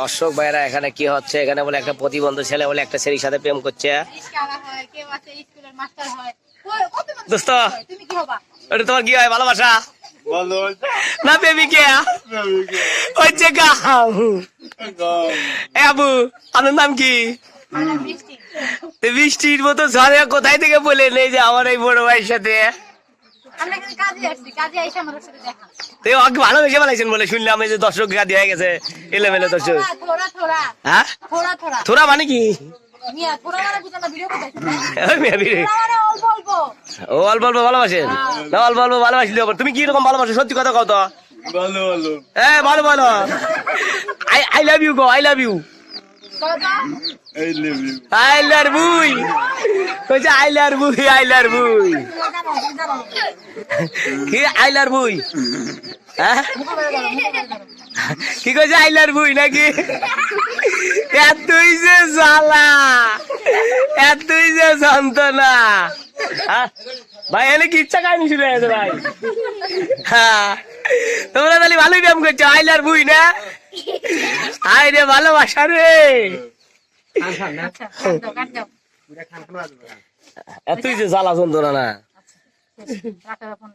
দর্শক ভাইরা এখানে কি হচ্ছে এখানে বলে একটা প্রতিবন্ধ ছেলে বলে একটা ছেলের সাথে প্রেম করছে হয়, হয়। দোস্ত। হয়? ওটা তোমার কি হয় ভালোবাসা না বেবি কে হচ্ছে গা এ আবু আপনার নাম কি আমার বৃষ্টি। তো বৃষ্টির মতো ঝড়ে কোথায় থেকে বলে নেই যে আমার এই বড় ভাইয়ের সাথে বলে শুনলাম এই যে দর্শক গাদি হয়ে গেছে এলোমেলো দর্শক। হ্যাঁ? থোড়া। মানে কি। ও অল্প অল্প ভালোবাসেন? না অল্প অল্প ভালোবাসি তুমি কি রকম ভালোবাসো? সত্যি কথা কও তো। ভালো ভালো। এ ভালো ভালো। I I love you go I love you I love বুই কইছে, আই লাভ বুই আই লাভ বুই কি, আই লাভ বুই হ্যাঁ। কি কইছে, আই লাভ বুই নাকি? এতই যে জ্বালা, এতই যে যন্ত্রণা। হ্যাঁ? ভাই, এনে কি ইচ্ছা কাহিনী শুরু হয়েছে ভাই? হ্যাঁ? তোমরা তাহলে ভালোই ব্যায়াম করছ আইলার বুই না? আই রে। ভালোবাসা রে আচ্ছা। এতই যে জ্বালা যন্ত্রণা না রাখো।